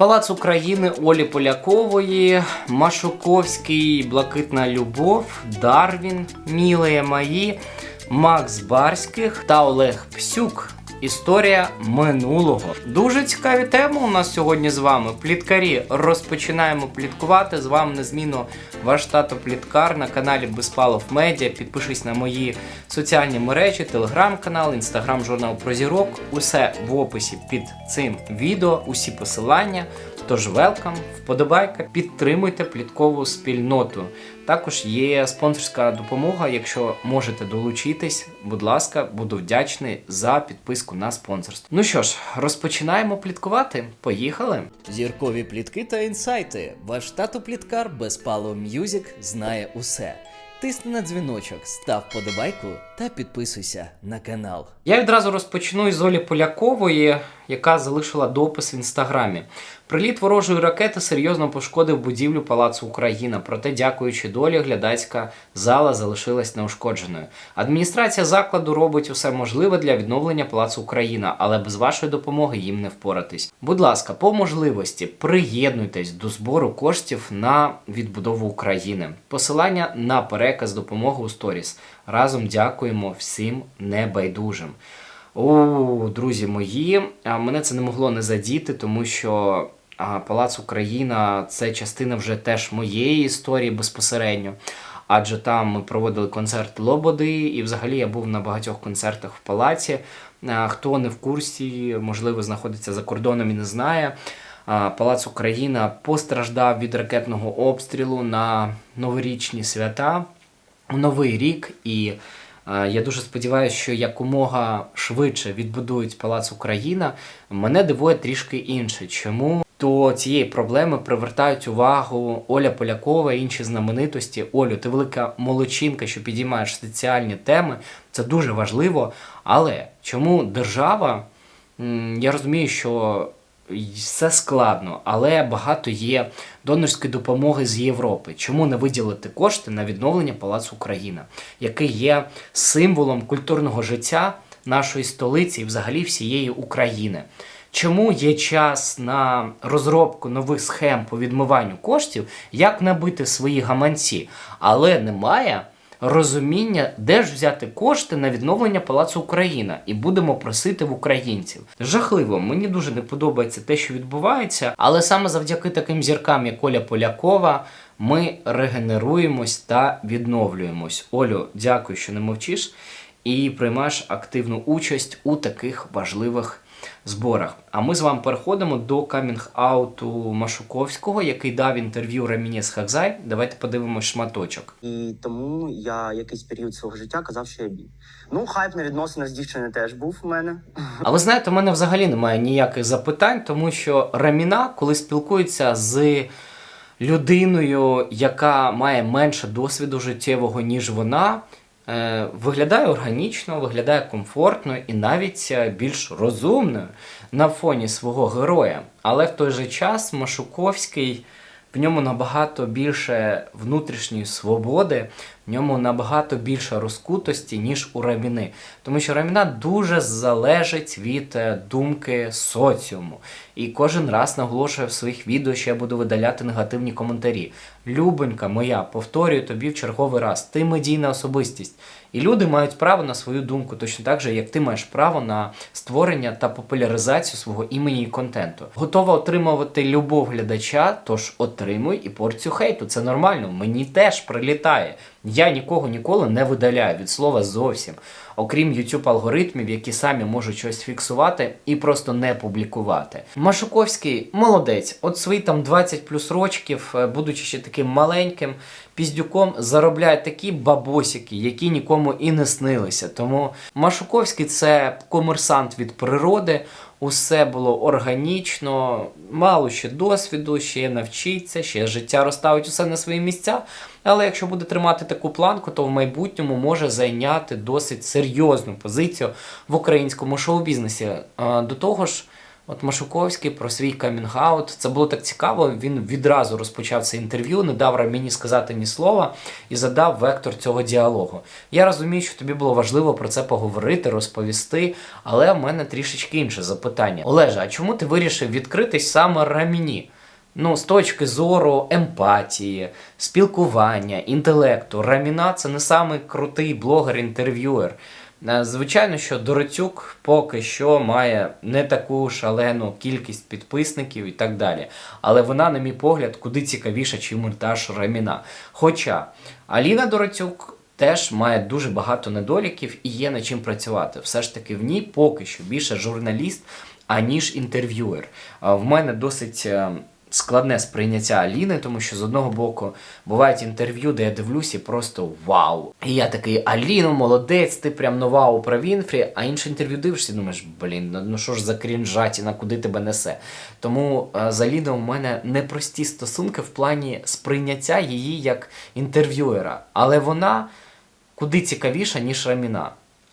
Палац України Олі Полякової, Машуковський, Блакитна Любов, Дарвін, Мілеє Маї, Макс Барських та Олег Псюк. Історія минулого. Дуже цікаві теми у нас сьогодні з вами. Пліткарі. Розпочинаємо пліткувати. З вами незмінно ваш тато Пліткар на каналі Безпалов Медіа. Підпишись на мої соціальні мережі, телеграм-канал, інстаграм, журнал Прозірок. Усе в описі під цим відео, усі посилання. Тож велкам, вподобайка, підтримуйте пліткову спільноту. Також є спонсорська допомога. Якщо можете долучитись, будь ласка, буду вдячний за підписку на спонсорство. Ну що ж, розпочинаємо пліткувати. Поїхали! Зіркові плітки та інсайти. Ваш тато пліткар Безпало М'юзік знає усе. Тисни на дзвіночок, став подобайку та підписуйся на канал. Я відразу розпочну із Олі Полякової, яка залишила допис в інстаграмі. Приліт ворожої ракети серйозно пошкодив будівлю Палацу Україна. Проте, дякуючи долі, глядацька зала залишилась неушкодженою. Адміністрація закладу робить усе можливе для відновлення Палацу Україна, але без вашої допомоги їм не впоратись. Будь ласка, по можливості приєднуйтесь до збору коштів на відбудову України. Посилання на переказ допомоги у сторіс. Разом дякуємо всім небайдужим. О, друзі мої, мене це не могло не задіти, тому що Палац Україна це частина вже теж моєї історії безпосередньо. Адже там ми проводили концерт Лободи, і взагалі я був на багатьох концертах в палаці. Хто не в курсі, можливо, знаходиться за кордоном і не знає. Палац Україна постраждав від ракетного обстрілу на новорічні свята, Новий рік. І я дуже сподіваюся, що якомога швидше відбудують Палац Україна. Мене дивує трішки інше. Чому до цієї проблеми привертають увагу Оля Полякова і інші знаменитості. Олю, ти велика молодчинка, що підіймаєш соціальні теми. Це дуже важливо. Але чому держава? Я розумію, що все складно, але багато є донорської допомоги з Європи. Чому не виділити кошти на відновлення Палацу Україна, який є символом культурного життя нашої столиці і взагалі всієї України? Чому є час на розробку нових схем по відмиванню коштів, як набити свої гаманці, але немає розуміння, де ж взяти кошти на відновлення Палацу Україна, і будемо просити в українців. Жахливо, мені дуже не подобається те, що відбувається, але саме завдяки таким зіркам, як Оля Полякова, ми регенеруємось та відновлюємось. Олю, дякую, що не мовчиш і приймаєш активну участь у таких важливих зборах. А ми з вами переходимо до камінг-ауту Машуковського, який дав інтерв'ю Рамінес Хакзай. Давайте подивимось шматочок. І тому я якийсь період свого життя казав, що я бій. Ну, хайп на відносинах з дівчиною теж був у мене. А ви знаєте, у мене взагалі немає ніяких запитань, тому що Раміна, коли спілкується з людиною, яка має менше досвіду життєвого, ніж вона, виглядає органічно, виглядає комфортно і навіть е, більш розумною на фоні свого героя. Але в той же час Машуковський. В ньому набагато більше внутрішньої свободи, в ньому набагато більше розкутості, ніж у Раміни. Тому що Раміна дуже залежить від е, думки соціуму. І кожен раз наголошує в своїх відео, що я буду видаляти негативні коментарі. Любонька моя, повторюю тобі в черговий раз, ти медійна особистість. І люди мають право на свою думку, точно так же, як ти маєш право на створення та популяризацію свого імені і контенту. Готова отримувати любов глядача, тож отримуй і порцію хейту. Це нормально, мені теж прилітає. Я нікого ніколи не видаляю від слова зовсім. Окрім YouTube алгоритмів, які самі можуть щось фіксувати і просто не публікувати. Машуковський молодець, от свої там 20 плюс рочків, е, будучи ще таким маленьким піздюком, заробляє такі бабосики, які нікому і не снилися. Тому Машуковський це комерсант від природи. Усе було органічно, мало ще досвіду, ще навчиться, ще життя розставить усе на свої місця. Але якщо буде тримати таку планку, то в майбутньому може зайняти досить серйозну позицію в українському шоу-бізнесі. До того ж, От Машуковський про свій камінг-аут. Це було так цікаво. Він відразу розпочав це інтерв'ю, не дав мені сказати ні слова і задав вектор цього діалогу. Я розумію, що тобі було важливо про це поговорити, розповісти, але в мене трішечки інше запитання. Олеже, а чому ти вирішив відкритись саме Раміні? Ну, з точки зору емпатії, спілкування, інтелекту, Раміна це не самий крутий блогер-інтерв'юер. Е, Звичайно, що Дороцюк поки що має не таку шалену кількість підписників і так далі. Але вона, на мій погляд, куди цікавіша, чим та Раміна. Хоча Аліна Дороцюк теж має дуже багато недоліків і є над чим працювати. Все ж таки в ній поки що більше журналіст, аніж інтерв'юер. В мене досить. Складне сприйняття Аліни, тому що з одного боку бувають інтерв'ю, де я дивлюсь і просто вау. І я такий Аліно, молодець, ти прям нова у Вінфрі, а інше інтерв'ю дивишся і думаєш, блін, ну, ну що ж за крінжатіна, куди тебе несе. Тому е, з Аліною у мене непрості стосунки в плані сприйняття її як інтерв'юера. Але вона куди цікавіша, ніж Раміна.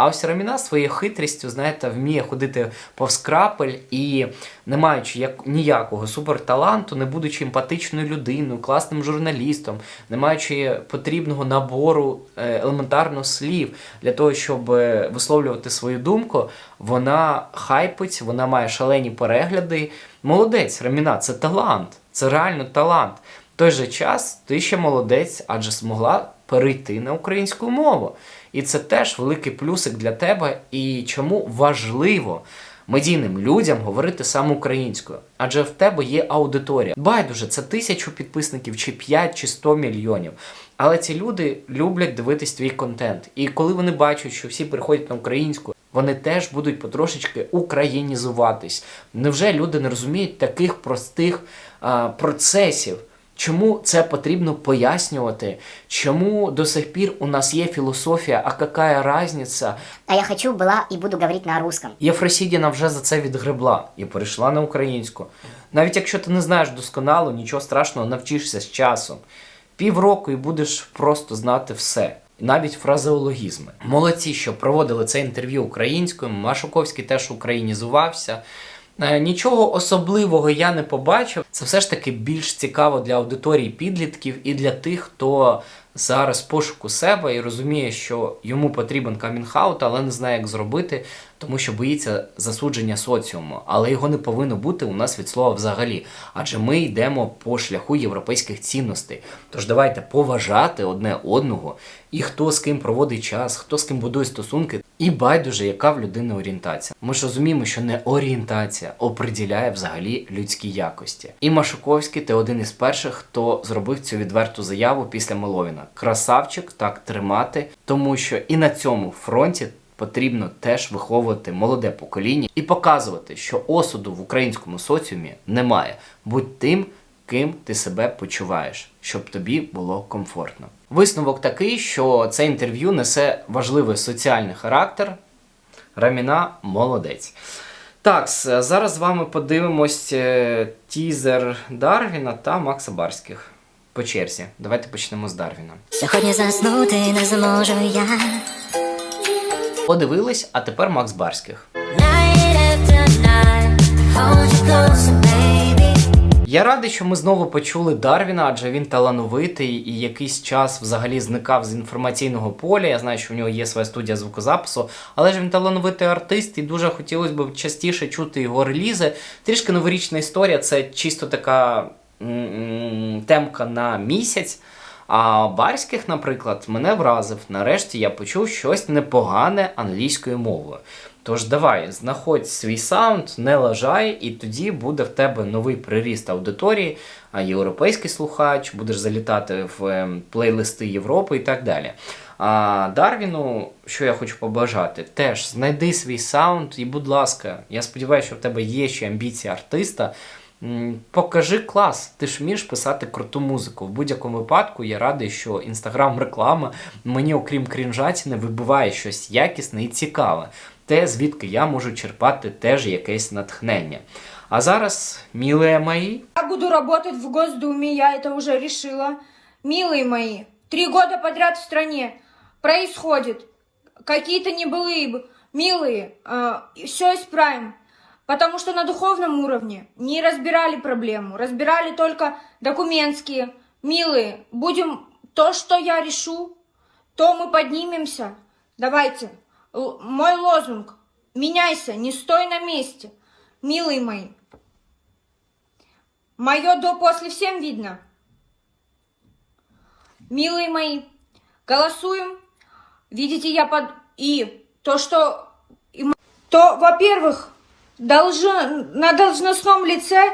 А ось Раміна своєю хитрістю, знаєте, вміє ходити повз крапель і, не маючи як, ніякого суперталанту, не будучи емпатичною людиною, класним журналістом, не маючи потрібного набору е, елементарно слів для того, щоб е, висловлювати свою думку, вона хайпить, вона має шалені перегляди. Молодець, Раміна, це талант, це реально талант. В той же час ти ще молодець, адже змогла перейти на українську мову. І це теж великий плюсик для тебе. І чому важливо медійним людям говорити саме українською? Адже в тебе є аудиторія. Байдуже, це тисячу підписників, чи 5, чи 100 мільйонів. Але ці люди люблять дивитись твій контент. І коли вони бачать, що всі приходять на українську, вони теж будуть потрошечки українізуватись. Невже люди не розуміють таких простих а, процесів? Чому це потрібно пояснювати? Чому до сих пір у нас є філософія, а яка разниця? А я хочу, была и буду говорить на русском. Єфросідіна вже за це відгребла і перейшла на українську. Навіть якщо ти не знаєш досконало, нічого страшного, навчишся з часом. Півроку і будеш просто знати все. Навіть фразеологізми. Молодці, що проводили це інтерв'ю українською. Машуковський теж українізувався. Е, Нічого особливого я не побачив. Це все ж таки більш цікаво для аудиторії підлітків і для тих, хто зараз пошуку себе і розуміє, що йому потрібен камінг-аут, але не знає, як зробити, тому що боїться засудження соціуму. Але його не повинно бути у нас від слова взагалі. Адже ми йдемо по шляху європейських цінностей. Тож давайте поважати одне одного і хто з ким проводить час, хто з ким будує стосунки, і байдуже, яка в людини орієнтація. Ми ж розуміємо, що не орієнтація оприділяє взагалі людські якості. І Машуковський ти один із перших, хто зробив цю відверту заяву після Меловіна. Красавчик, так тримати, тому що і на цьому фронті. Потрібно теж виховувати молоде покоління і показувати, що осуду в українському соціумі немає. Будь тим, ким ти себе почуваєш, щоб тобі було комфортно. Висновок такий, що це інтерв'ю несе важливий соціальний характер. Раміна молодець. Так, зараз з вами подивимось е, тізер Дарвіна та Макса Барських. По черзі. Давайте почнемо з Дарвіна. Сьогодні заснути не зможу я. Подивились, а тепер Макс Барських. Я радий, що ми знову почули Дарвіна, адже він талановитий і якийсь час взагалі зникав з інформаційного поля. Я знаю, що в нього є своя студія звукозапису, але ж він талановитий артист, і дуже хотілося б частіше чути його релізи. Трішки новорічна історія, це чисто така темка на місяць. А Барських, наприклад, мене вразив. Нарешті я почув щось непогане англійською мовою. Тож давай, знаходь свій саунд, не лажай, і тоді буде в тебе новий приріст аудиторії, а європейський слухач, будеш залітати в ем, плейлисти Європи і так далі. А Дарвіну, що я хочу побажати, теж знайди свій саунд і, будь ласка, я сподіваюся, що в тебе є ще амбіції артиста. М, Покажи клас, ти ж вмієш писати круту музику. В будь-якому випадку я радий, що інстаграм-реклама мені, окрім крінжатіни, вибиває щось якісне і цікаве. Те, звідки я можу черпати теж якесь натхнення. А зараз, міле мої, Я буду работать в Госдуме, я это уже решила. Милые мои, три года подряд в стране происходит какие-то небылые, б- милые, все исправим. Потому что на духовном уровне не разбирали проблему, разбирали только документские. Милые, будем то, что я решу, то мы поднимемся. Давайте. Л- мой лозунг. Меняйся, не стой на месте. Милые мои. Мое до-после всем видно. Милые мои, голосуем. Видите, я под... И то, что... То, во-первых, должен, на должностном лице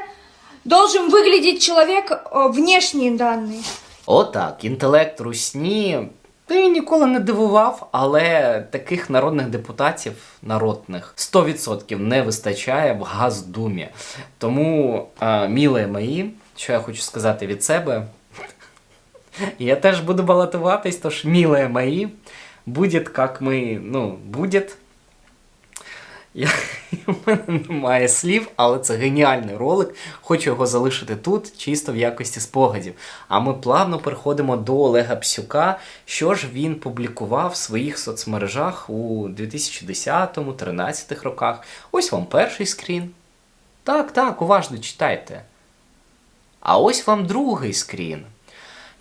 должен выглядеть человек э, внешние данные. Отак, інтелект русні. Ти ніколи не дивував, але таких народних депутатів народних 100% не вистачає в Газдумі. Тому, е, міле мої, що я хочу сказати від себе, я теж буду балотуватись, тож міле мої, буде як ми, ну, буде. Я, у мене немає слів, але це геніальний ролик. Хочу його залишити тут, чисто в якості спогадів. А ми плавно переходимо до Олега Псюка. Що ж він публікував в своїх соцмережах у 2010-13 роках. Ось вам перший скрін. Так, так, уважно читайте. А ось вам другий скрін.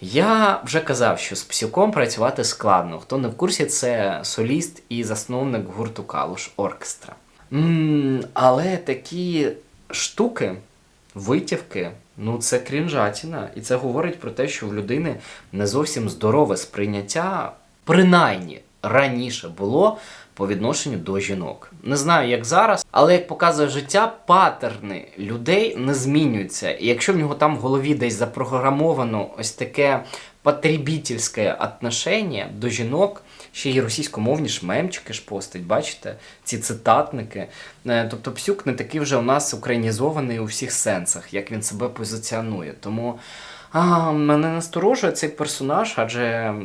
Я вже казав, що з Псюком працювати складно. Хто не в курсі, це соліст і засновник гурту Калуш Оркестра. Але такі штуки, витівки, ну це крінжатіна. І це говорить про те, що в людини не зовсім здорове сприйняття, принаймні раніше було по відношенню до жінок. Не знаю, як зараз, але як показує життя, патерни людей не змінюються. І якщо в нього там в голові десь запрограмовано ось таке потребітельське отношення до жінок, ще й російськомовні ж мемчики ж постать, бачите, ці цитатники. Е, Тобто Псюк не такий вже у нас українізований у всіх сенсах, як він себе позиціонує. Тому а, мене насторожує цей персонаж, адже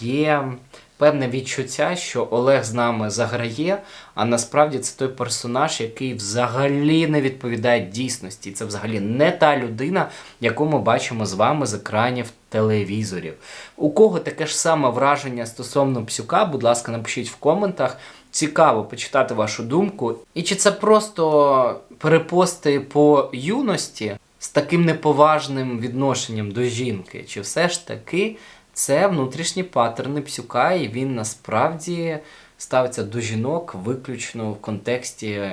є певне відчуття, що Олег з нами заграє, а насправді це той персонаж, який взагалі не відповідає дійсності. Це взагалі не та людина, яку ми бачимо з вами з екранів телевізорів. У кого таке ж саме враження стосовно псюка, будь ласка, напишіть в коментах. Цікаво почитати вашу думку. І чи це просто перепости по юності з таким неповажним відношенням до жінки? Чи все ж таки це внутрішні паттерни псюка, і він насправді ставиться до жінок виключно в контексті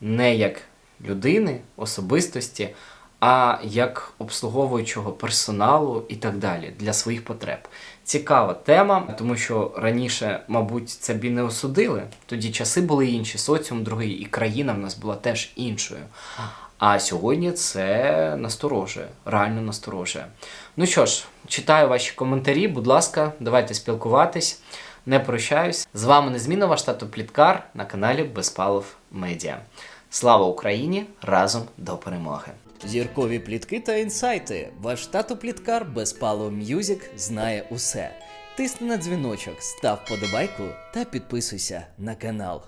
не як людини, особистості, а як обслуговуючого персоналу і так далі для своїх потреб. Цікава тема, тому що раніше, мабуть, це б і не осудили. Тоді часи були інші, соціум другий, і країна в нас була теж іншою. А сьогодні це насторожує, реально насторожує. Ну що ж, читаю ваші коментарі, будь ласка, давайте спілкуватись. Не прощаюсь. З вами незмінно ваш тато Пліткар на каналі Безпалов Медіа. Слава Україні! Разом до перемоги! Зіркові плітки та інсайти. Ваш тато Пліткар Безпалов М'юзік знає усе. Тисни на дзвіночок, став подобайку та підписуйся на канал.